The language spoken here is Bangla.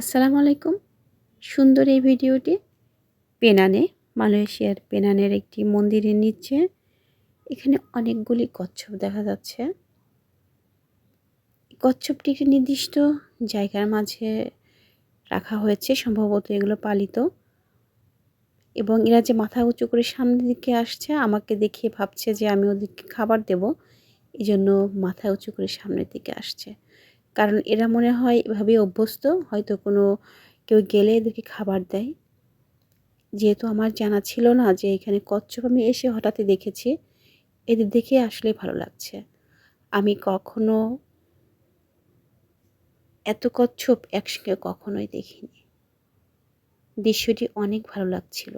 আসসালামু আলাইকুম। সুন্দর এই ভিডিওটি পেনানে, মালয়েশিয়ার পেনানের একটি মন্দিরের নিচে। এখানে অনেকগুলি কচ্ছপ দেখা যাচ্ছে। কচ্ছপটি একটি নির্দিষ্ট জায়গার মাঝে রাখা হয়েছে, সম্ভবত এগুলো পালিত। এবং এরা যে মাথা উঁচু করে সামনের দিকে আসছে, আমাকে দেখে ভাবছে যে আমি ওদেরকে খাবার দেব। এই জন্য মাথা উঁচু করে সামনের দিকে আসছে। কারণ এরা মনে হয় এভাবে অভ্যস্ত, হয়তো কোনো কেউ গেলে এদেরকে খাবার দেয়। যেহেতু আমার জানা ছিল না যে এখানে কচ্ছপ আমি এসে হঠাৎই দেখেছি, এদের দেখে আসলে ভালো লাগছে। আমি কখনো এত কচ্ছপ একসঙ্গে কখনোই দেখিনি। দৃশ্যটি অনেক ভালো লাগছিল।